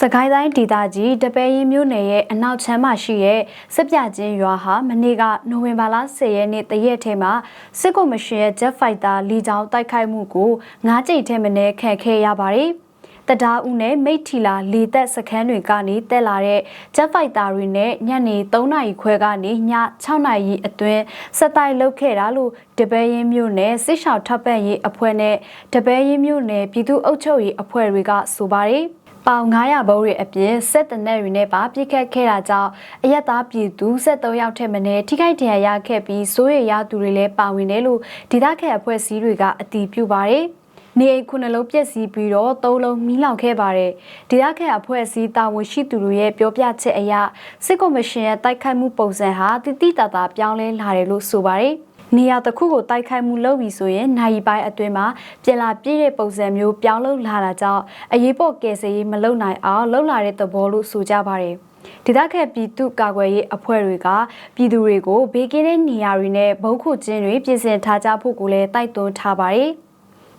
စကိုင်းတိုင်းဒေသကြီးတပယ်ရင်မြို့နယ်ရဲ့အနောက်ချမ်းမှာရှိတဲ့စစ်ပြချင်းရွာဟာမနေ့ကနိုဝင်ဘာလ10ရက်နေ့တရက်ထဲမှာစစ်ကော်မရှင်ရဲ့ Jet Fighter လီကြောင်းတိုက်ခိုက်မှုကို၅ကြိမ်ထဲမနည်းခံခဲ့ရပါတယ်။တဒါဦးနဲ့မိတ်ထီလာလေသက်စခန်းတွေကနေတက်လာတဲ့ Jet Fighter တွေနဲ့ညနေ3နာရီခွဲကနေည6နာရီအတွင်းစက်တိုက်လုတ်ခဲ့တာလို့တပယ်ရင်မြို့နယ်စစ်ရှောက်ထပ်ပံ့ရေးအဖွဲ့နဲ့တပယ်ရင်မြို့နယ်ပြည်သူ့အုပ်ချုပ်ရေးအဖွဲ့တွေကဆိုပါတယ်။ ပေါင်900ဘုံတွေအပြင်စက်တနက်တွေနဲ့ပါပြစ်ခတ်ခဲ့တာကြောင့်အရက်သားပြည်သူ73ယောက်ထက်မနည်းထိခိုက်ဒဏ်ရာရခဲ့ပြီးစိုးရိမ်ရသူတွေလည်းပါဝင်တယ်လို့ဒေသခံအဖွဲ့အစည်းတွေကအတည်ပြုပါတယ်။နေအိမ်ခုနှလုံးပြက်စီးပြီးတော့သုံးလုံးမီးလောင်ခဲ့ပါတယ်။ဒေသခံအဖွဲ့အစည်းတာဝန်ရှိသူတွေရဲ့ပြောပြချက်အရစစ်ကော်မရှင်ရဲ့တိုက်ခိုက်မှုပုံစံဟာတိတိတသာပြောင်းလဲလာတယ်လို့ဆိုပါတယ်။ နေရာတစ်ခုကိုတိုက်ခိုက်မှုလုပ်ပြီးဆိုရင်နိုင်ပိုင်းအတွင်းမှာပြည်လာပြည့်တဲ့ပုံစံမျိုးပြောင်းလဲလာတာကြောင့်အရေးပေါ်ကယ်ဆယ်ရေးမလုပ်နိုင်အောင်လှုပ်လာတဲ့သဘောလို့ဆိုကြပါတယ်ဒေသခံပြည်သူကာကွယ်ရေးအဖွဲ့တွေကပြည်သူတွေကိုဘေးကင်းတဲ့နေရာတွေနဲ့ဘုံခုကျင်းတွေပြင်ဆင်ထားကြဖို့ကိုလည်းတိုက်တွန်းထားပါတယ်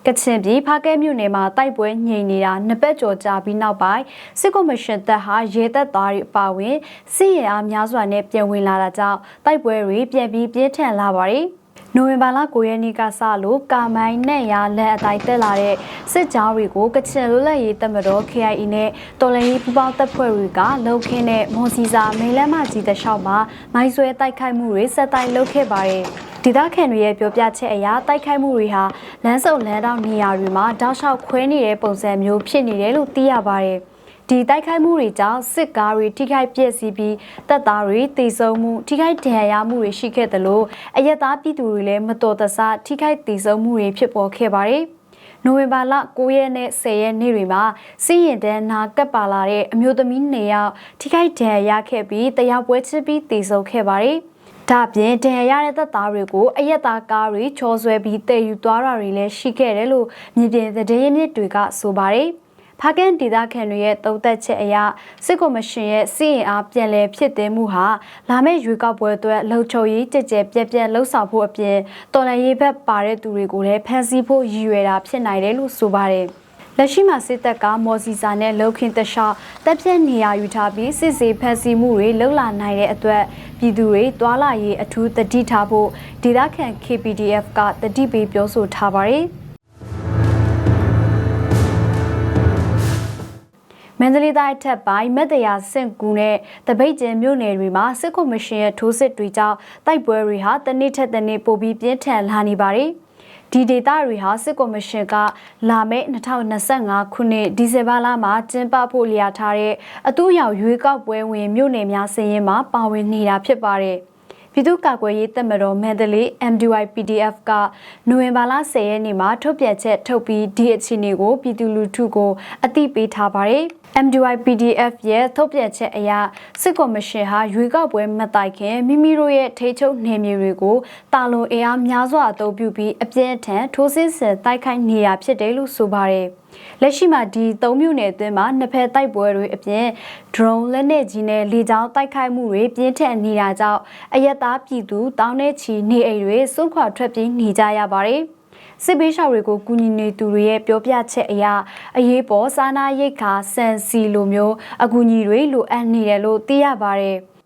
ကချင်ပြည်ဖားကဲမြို့နယ်မှာတိုက်ပွဲညိန်နေတာနှစ်ပတ်ကျော်ကြာပြီးနောက်ပိုင်းစစ်ကော်မရှင်တပ်ဟာရဲတပ်သားတွေအပါအဝင်စစ်ရဲအားများစွာနဲ့ပြန်ဝင်လာတာကြောင့်တိုက်ပွဲတွေပြန်ပြီးပြင်းထန်လာပါတယ်။နိုဝင်ဘာလ9ရက်နေ့ကစလို့ကာမိုင်းနဲ့ရလက်အတိုင်းတက်လာတဲ့စစ်ကြောင်းတွေကိုကချင်လွတ်လပ်ရေးတပ်မတော် KIA နဲ့တော်လှန်ရေးပူးပေါင်းတပ်ဖွဲ့တွေကလှုပ်ခင်းတဲ့မွန်စီစာမိလန်းမကြီးတလျှောက်မှာမိုင်းဆွဲတိုက်ခိုက်မှုတွေဆက်တိုက်လုပ်ခဲ့ပါတယ် ဒေသခံတွေရဲ့ပြောပြချက်အရတိုက်ခိုက်မှုတွေဟာလမ်းစုံလမ်းတောက်နေရာတွေမှာတောက်လျှောက်ခွဲနေတဲ့ပုံစံမျိုးဖြစ်နေတယ်လို့သိရပါတယ်။ဒီတိုက်ခိုက်မှုတွေကြောင့်စစ်ကားတွေထိခိုက်ပျက်စီးပြီးတပ်သားတွေတေဆုံးမှုထိခိုက်ဒဏ်ရာရမှုတွေရှိခဲ့တယ်လို့အရက်သားပြည်သူတွေလည်းမတော်တဆထိခိုက်တေဆုံးမှုတွေဖြစ်ပေါ်ခဲ့ပါတယ်။နိုဝင်ဘာလ9ရက်နဲ့10ရက်နေ့တွေမှာစီးရင်တန်းနာကပ်ပါလာတဲ့အမျိုးသမီး၂ယောက်ထိခိုက်ဒဏ်ရာရခဲ့ပြီးတယောက်ပွဲချစ်ပြီးတေဆုံးခဲ့ပါတယ်။ ဒါပြင်ဒဏ်ရာရတဲ့တပ်သားတွေကိုအရက်သားကားတွေချော်ဆွဲပြီးတည်ယူသွားတာတွေလည်းရှိခဲ့တယ်လို့မြေပြင်သတင်းရင်းမြစ်တွေကဆိုပါတယ်။ဖာကန်ဒေသခံတွေရဲ့သုံးသက်ချက်အရစစ်ကော်မရှင်ရဲ့စီရင်အားပြန်လည်ဖြစ်သိမှုဟာလာမယ့်ရွေးကောက်ပွဲအတွက်လှုပ်ချုပ်ရေးကြကြပြက်ပြက်လှုပ်ဆောင်ဖို့အပြင်တော်လှန်ရေးဘက်ပါတဲ့သူတွေကိုလည်းဖန်ဆီးဖို့ရည်ရွယ်တာဖြစ်နိုင်တယ်လို့ဆိုပါတယ် လက်ရှိမှာစစ်တပ်ကမော်စီစာနဲ့လုံခင်တခြားတပ်ပြက်နေရာယူထားပြီးစစ်စေးဖန်ဆီးမှုတွေလှုပ်လာနိုင်တဲ့အတွက်ပြည်သူတွေတွာလာရေးအထူးတတိထားဖို့ဒေသခံ KPDF ကတတိပေးပြောဆိုထားပါတယ်။မန္တလေးတိုင်းထက်ပိုင်းမက်တရာစင့်ကူနဲ့တပိတ်ကျင်းမြို့နယ်တွေမှာစစ်ကော်မရှင်ရဲ့ထိုးစစ်တွေကြောင့်တိုက်ပွဲတွေဟာတနေ့ထက်တနေ့ပိုပြီးပြင်းထန်လာနေပါတယ်။ ဒီဒေသတွေဟာစစ်ကော်မရှင်ကလာမယ့်2025ခုနှစ်ဒီဇင်ဘာလမှာကျင်းပဖို့လျာထားတဲ့အတူရောက်ရွေးကောက်ပွဲဝင်မြို့နယ်များစည်ရင်မှာပါဝင်နေတာဖြစ်ပါတယ်။ ပြည်သူ့ကာကွယ်ရေးတပ်မတော်မန္တလေး MDY PDF ကနိုဝင်ဘာလ10ရက်နေ့မှာထုတ်ပြန်ချက်ထုတ်ပြီးဒီအခြေအနေကိုပြည်သူလူထုကိုအသိပေးထားပါတယ်။ MDY PDF ရဲ့ထုတ်ပြန်ချက်အရစစ်ကော်မရှင်ဟာရွေးကောက်ပွဲမတိုင်ခင်မိမိတို့ရဲ့ထိချုပ်နယ်မြေတွေကိုတာလွန်အင်အားများစွာအသုံးပြုပြီးအပြင်းအထန်ထိုးစစ်ဆင်တိုက်ခိုက်နေတာဖြစ်တယ်လို့ဆိုပါတယ်။ လက်ရှိမှာဒီ၃မြို့နယ်အတွင်းမှာနှစ်ဖက်တိုက်ပွဲတွေအပြင် drone လက်နက်ကြီးနဲ့လေကြောင်းတိုက်ခိုက်မှုတွေပြင်းထန်နေတာကြောင့်အရက်သားပြည်သူတောင်းနဲ့ချီနေအိမ်တွေစွန့်ခွာထွက်ပြေးနေကြရပါတယ်စစ်ပေးရှောက်တွေကိုကူညီနေသူတွေရဲ့ပြောပြချက်အရအရေးပေါ်စားနာရိတ်ခါစံစီလိုမျိုးအကူအညီတွေလိုအပ်နေတယ်လို့သိရပါတယ်။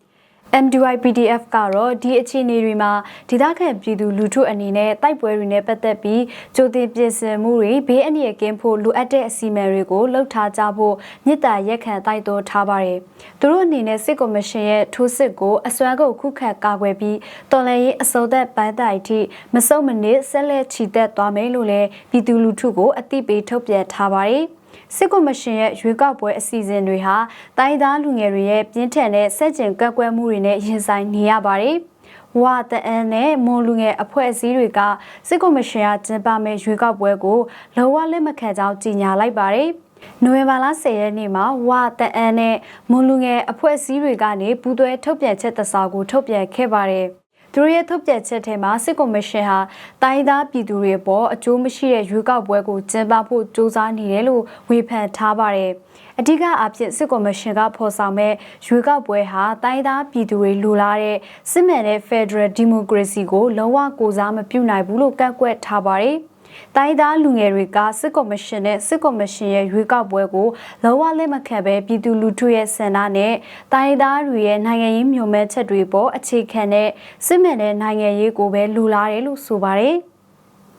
MDY PDF ကတော့ဒီအခြေအနေတွေမှာဒေသခံပြည်သူလူထုအနေနဲ့တိုက်ပွဲတွေနဲ့ပတ်သက်ပြီးကြိုတင်ပြင်ဆင်မှုတွေဘေးအန္တရာယ်ကင်းဖို့လိုအပ်တဲ့အစီအမံတွေကိုလှုပ်ထားကြဖို့မြစ်တာရက်ခံတိုက်တွန်းထားပါတယ်။သူတို့အနေနဲ့စစ်ကော်မရှင်ရဲ့ထိုးစစ်ကိုအစွမ်းကုန်ခုခံကာကွယ်ပြီးတော်လှန်ရေးအစိုးသက်ပန်းတိုင်ထိမစုံမနစ်ဆက်လက်ချီတက်သွားမယ်လို့လည်းပြည်သူလူထုကိုအသိပေးထုတ်ပြန်ထားပါတယ်။ စစ်ကော်မရှင်ရဲ့ရွေးကောက်ပွဲအစီအစဉ်တွေဟာတိုင်းသားလူငယ်တွေရဲ့ပြင်းထန်တဲ့စက်ကျင်ကက်ကွဲမှုတွေနဲ့ရင်ဆိုင်နေရပါတယ်။ဝါတအန်နဲ့မွန်လူငယ်အဖွဲ့အစည်းတွေကစစ်ကော်မရှင်ကကျင်းပမဲ့ရွေးကောက်ပွဲကိုလောဝလက်မခံကြောင်းကြေညာလိုက်ပါတယ်။နိုဝင်ဘာလ10ရက်နေ့မှာဝါတအန်နဲ့မွန်လူငယ်အဖွဲ့အစည်းတွေကနေပူးတွဲထုတ်ပြန်ချက်တစောကိုထုတ်ပြန်ခဲ့ပါတယ်။ သူတို့ရဲ့ထုတ်ပြန်ချက်ထဲမှာစစ်ကော်မရှင်ဟာတိုင်းသားပြည်သူတွေပေါ်အကျိုးမရှိတဲ့ရွေးကောက်ပွဲကိုကျင်းပဖို့စ조사နေတယ်လို့ဝေဖန်ထားပါတယ်။အဓိကအဖြစ်စစ်ကော်မရှင်ကဖော်ဆောင်မဲ့ရွေးကောက်ပွဲဟာတိုင်းသားပြည်သူတွေလိုလားတဲ့စစ်မှန်တဲ့ Federal Democracy ကိုလုံးဝကိုစားမပြုနိုင်ဘူးလို့ကန့်ကွက်ထားပါတယ်။ တိုင်းသားလူငယ်တွေကစစ်ကော်မရှင်နဲ့စစ်ကော်မရှင်ရဲ့ရွေးကောက်ပွဲကိုလုံးဝလက်မခံဘဲပြည်သူလူထုရဲ့ဆန္ဒနဲ့တိုင်းသားတွေရဲ့နိုင်ငံရေးမျှော်မှန်းချက်တွေပေါ်အခြေခံတဲ့စစ်မှန်တဲ့နိုင်ငံရေးကိုပဲလူလာတယ်လို့ဆိုပါတယ်။